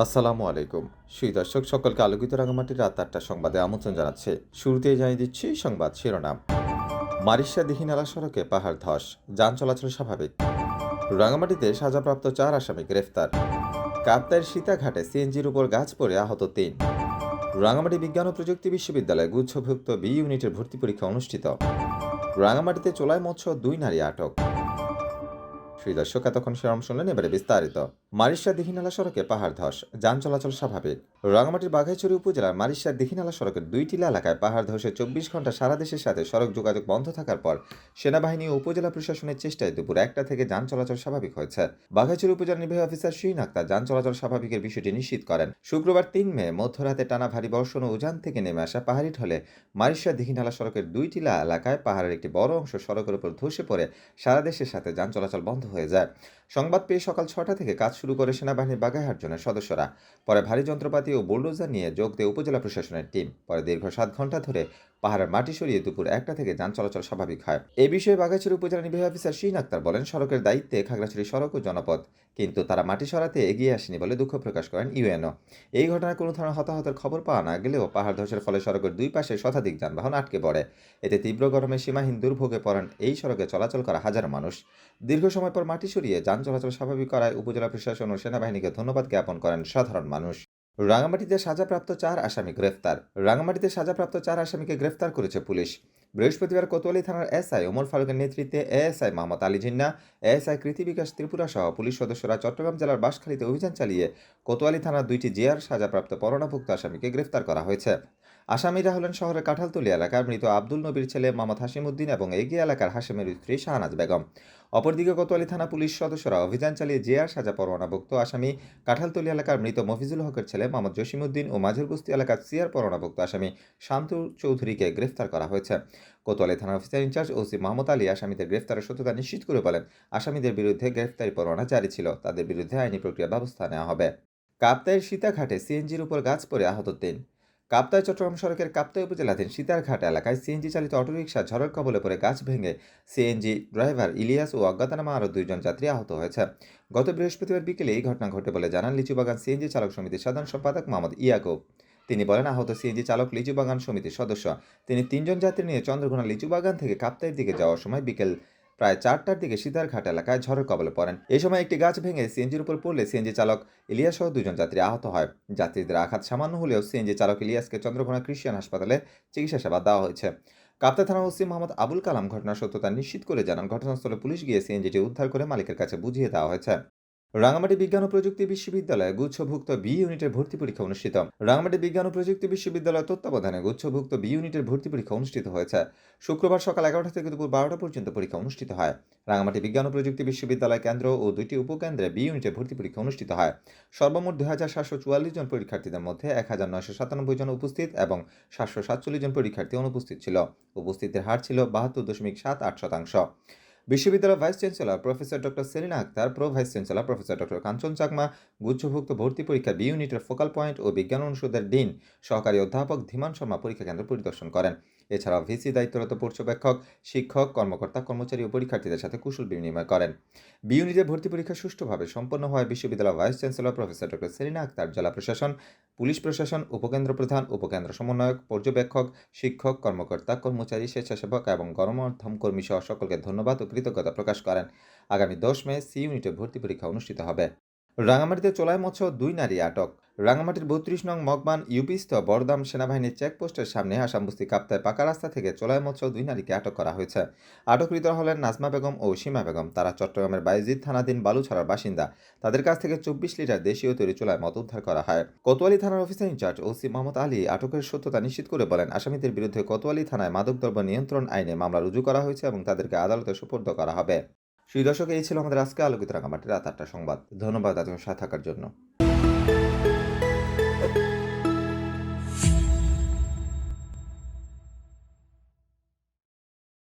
আসসালামু আলাইকুম। সুই দর্শক, সকলকে আলোকিত রাঙামাটির রাত আটটার সংবাদে আমন্ত্রণ জানাচ্ছে। শুরুতেই জানিয়ে দিচ্ছি সংবাদ শিরোনাম। মারিশা দিহিনালা সড়কে পাহাড় ধস, যান চলাচল স্বাভাবিক। রাঙামাটিতে সাজাপ্রাপ্ত চার আসামি গ্রেফতার। কাপ্তাইয়ের সীতাঘাটে সিএনজির উপর গাছ পড়ে আহত তিন। রাঙামাটি বিজ্ঞান ও প্রযুক্তি বিশ্ববিদ্যালয়ে গুচ্ছভুক্ত বি ইউনিটের ভর্তি পরীক্ষা অনুষ্ঠিত। রাঙামাটিতে চোলায় মৎস্য দুই নারী আটক। সুই দর্শক, এতক্ষণ সেরম শুনলেন এবারে বিস্তারিত। মারিশা দিঘিনালা সড়কে পাহাড় ধস, যান চলাচল স্বাভাবিক। রাঙামাটির বাঘাইছড়ি উপজেলার মারিশা দিঘিনালা সড়কের দুই টিলা এলাকায় পাহাড় ধসে চব্বিশ ঘণ্টা সারা দেশের সাথে সড়ক যোগাযোগ বন্ধ থাকার পর সেনাবাহিনী ও উপজেলা প্রশাসনের চেষ্টায় দুপুর একটা থেকে যান চলাচল স্বাভাবিক হয়েছে। বাঘাইছড়ি উপজেলা নির্বাহী অফিসার শিন আক্তার যান চলাচল স্বাভাবিকের বিষয়টি নিশ্চিত করেন। শুক্রবার তিন মে, মধ্যরাতে টানা ভারী বর্ষণ ও উজান থেকে নেমে আসা পাহাড়ি ঢলে মারিশা দিঘিনালা সড়কের দুই টিলা এলাকায় পাহাড়ের একটি বড় অংশ সড়কের উপর ধসে পড়ে সারা দেশের সাথে যান চলাচল বন্ধ হয়ে যায়। সংবাদ পেয়ে সকাল ছটা থেকে কাজ শুরু করে সেনাবাহিনীর বাগাইহাট জোনের সদস্যরা। পরে ভারী যন্ত্রপাতি ও বুলডোজার নিয়ে যোগ দেয় উপজেলা প্রশাসনের টিম। পরে দীর্ঘ সাত ঘণ্টা ধরে পাহাড়ের মাটি সরিয়ে দুপুর একটা থেকে যান চলাচল স্বাভাবিক হয়। এ বিষয়ে বাগাইছড়ি উপজেলা নির্বাহী অফিসার শিন আক্তার বলেন, সড়কের দায়িত্বে খাগড়াছড়ি সড়ক ও জনপদ কিন্তু তারা মাটি সরাতে এগিয়ে আসেনি বলে দুঃখ প্রকাশ করেন ইউএনও। এই ঘটনায় কোনো ধরনের হতাহতের খবর পাওয়া না গেলেও পাহাড় ধসের ফলে সড়কের দুই পাশে শতাধিক যানবাহন আটকে পড়ে। এতে তীব্র গরমে সীমাহীন দুর্ভোগে পড়েন এই সড়কে চলাচল করা হাজার মানুষ। দীর্ঘ সময় পর মাটি সরিয়ে যান চলাচল স্বাভাবিক করায় উপজেলা প্রশাসন ও সেনাবাহিনীকে ধন্যবাদ জ্ঞাপন করেন সাধারণ মানুষ। রাঙামাটিতে সাজাপ্রাপ্ত চার আসামি গ্রেফতার। রাঙামাটিতে সাজাপ্রাপ্ত চার আসামিকে গ্রেফতার করেছে পুলিশ। বৃহস্পতিবার কোতোয়ালি থানার এসআই ওমর ফারুকের নেতৃত্বে এএসআই মোহাম্মদ আলী জিন্না, এএসআই কৃতি বিকাশ ত্রিপুরা সহ পুলিশ সদস্যরা চট্টগ্রাম জেলার বাঁশখালীতে অভিযান চালিয়ে কোতোয়ালি থানার দুইটি জিয়ার সাজাপ্রাপ্ত পরোনাভুক্ত আসামিকে গ্রেফতার করা হয়েছে। আসামিরা হলেন শহরের কাঁঠালতলি এলাকার মৃত আব্দুল নবীর ছেলে মোহাম্মদ হাসিমুদ্দিন এবং এগিয়ে এলাকার হাসিমের স্ত্রী শাহনাজ বেগম। অপরদিকে কোতোয়ালি থানা পুলিশ সদস্যরা অভিযান চালিয়ে জিয়ার সাজা পরোয়ানাভুক্ত আসামি কাঁঠালতলি এলাকার মৃত মফিজুল হকের ছেলে মোহাম্মদ জসিমউদ্দিন ও মাঝের বস্তি এলাকার সিয়ার পরোয়ানাভুক্ত আসামি শান্তু চৌধুরীকে গ্রেফতার করা হয়েছে। কোতোয়ালি থানার officer in charge OC Mohammad Ali আসামিদের গ্রেফতারের সত্যতা নিশ্চিত করে বলেন, আসামিদের বিরুদ্ধে গ্রেফতারি পরোয়ানা জারি ছিল। তাদের বিরুদ্ধে আইনি প্রক্রিয়া ব্যবস্থা নেওয়া হবে। কাপ্তাইয়ের সীতাঘাটে সিএনজির উপর গাছ পড়ে আহত তিন কাপ্তাই চট্টগ্রাম সড়কের কাপ্তাই উপজেলাধীন সীতারঘাট এলাকায় সিএনজি চালিত অটোরিকশা ঝড়ের কবলে পড়ে গাছ ভেঙে সিএনজি ড্রাইভার ইলিয়াস ও অজ্ঞাতনামা আরও দুইজন যাত্রী আহত হয়েছে। গত বৃহস্পতিবার বিকেলে এই ঘটনা ঘটে বলে জানান লিচুবাগান সিএনজি চালক সমিতির সাধারণ সম্পাদক মোহাম্মদ ইয়াকুব। তিনি বলেন, আহত সিএনজি চালক লিচুবাগান সমিতির সদস্য। তিনি তিনজন যাত্রী নিয়ে চন্দ্রঘোনা লিচুবাগান থেকে কাপ্তাইয়ের দিকে যাওয়ার সময় বিকেল প্রায় চারটার দিকে সিদ্ধারঘাট এলাকায় ঝড়ের কবলে পড়েন। এই সময় একটি গাছ ভেঙে সিএনজির উপর পড়লে সিএনজি চালক ইলিয়াস সহ দুজন যাত্রী আহত হয়। যাত্রীদের আঘাত সামান্য হলেও সিএনজি চালক ইলিয়াসকে চন্দ্রকোনা খ্রিস্টান হাসপাতালে চিকিৎসা সেবা দেওয়া হয়েছে। কাপ্তা থানা ওসি মোহাম্মদ আবুল কালাম ঘটনার সত্যতা নিশ্চিত করে জানান, ঘটনাস্থলে পুলিশ গিয়ে সিএনজিটি উদ্ধার করে মালিকের কাছে বুঝিয়ে দেওয়া হয়েছে। রাঙামাটি বিজ্ঞান ও প্রযুক্তি বিশ্ববিদ্যালয়ে গুচ্ছভুক্ত বি ইউনিটের ভর্তি পরীক্ষা অনুষ্ঠিত। রাঙামাটি বিজ্ঞান ও প্রযুক্তি বিশ্ববিদ্যালয়ের তত্ত্বাবধানে গুচ্ছভুক্ত বি ইউনিটের ভর্তি পরীক্ষা অনুষ্ঠিত হয়েছে। শুক্রবার সকাল এগারোটা থেকে দুপুর বারোটা পর্যন্ত পরীক্ষা অনুষ্ঠিত হয়। রাঙামাটি বিজ্ঞান ও প্রযুক্তি বিশ্ববিদ্যালয় কেন্দ্র ও দুইটি উপকেন্দ্রে বি ইউনিটের ভর্তি পরীক্ষা অনুষ্ঠিত হয়। সর্বমোট দুই হাজার সাতশো চুয়াল্লিশ জন পরীক্ষার্থীদের মধ্যে এক হাজার নয়শো সাতানব্বই জন উপস্থিত এবং সাতশো সাতচল্লিশ জন পরীক্ষার্থী অনুপস্থিত ছিল। উপস্থিতের হার ছিল বাহাত্তর দশমিক সাত আট শতাংশ। বিশ্ববিদ্যালয়ের vice chancellor professor doctor Selina Akhtar, pro vice chancellor professor doctor Kanchan Chakma, গুচ্ছভুক্ত ভর্তি পরীক্ষা বি ইউনিটের ফোকাল পয়েন্ট ও বিজ্ঞান অনুষদের ডিন, সহকারী অধ্যাপক ধীমান শর্মা পরীক্ষা কেন্দ্র পরিদর্শন করেন। এছাড়াও ভিসি দায়িত্বরত পর্যবেক্ষক, শিক্ষক, কর্মকর্তা, কর্মচারী ও পরীক্ষার্থীদের সাথে কুশল বিনিময় করেন। বি ইউনিটের ভর্তি পরীক্ষা সুষ্ঠুভাবে সম্পন্ন হয় বিশ্ববিদ্যালয়ের vice chancellor professor doctor Selina Akhtar, জেলা প্রশাসন, পুলিশ প্রশাসন, উপকেন্দ্র প্রধান, উপকেন্দ্র সমন্বয়ক, পর্যবেক্ষক, শিক্ষক, কর্মকর্তা, কর্মচারী, স্বেচ্ছাসেবক এবং গণমাধ্যম কর্মী সহ সকলকে ধন্যবাদ ও কৃতজ্ঞতা প্রকাশ করেন। আগামী দশ মে সি ইউনিটে ভর্তি পরীক্ষা অনুষ্ঠিত হবে। রাঙামাটিতে চোলাই মৎস্য দুই নারী আটক। রাঙামাটির বত্রিশ নং মগবান ইউপিস্থ বরদাম সেনাবাহিনীর চেকপোস্টের সামনে আসামবস্তি কাপ্তায় পাকা রাস্তা থেকে চোলাই মৎস্য দুই নারীকে আটক করা হয়েছে। আটককৃত হলেন নাজমা বেগম ও সীমা বেগম। তারা চট্টগ্রামের বাইজিদ থানাধীন বালুছড়ার বাসিন্দা। তাদের কাছ থেকে চব্বিশ লিটার দেশীয় তৈরি চোলায় মত উদ্ধার করা হয়। কোতোয়ালি থানার officer in charge OC Mohammad Ali আটকের সত্যতা নিশ্চিত করে বলেন, আসামিদের বিরুদ্ধে কোতোয়ালি থানায় মাদকদ্রব্য নিয়ন্ত্রণ আইনে মামলা রুজু করা হয়েছে এবং তাদেরকে আদালতে সুপর্দ করা হবে। সেই দর্শক, এই ছিল আমাদের আজকে আলোকিত রাঙামাটির রাত আটটা সংবাদ। ধন্যবাদ আজকে সাথে থাকার জন্য।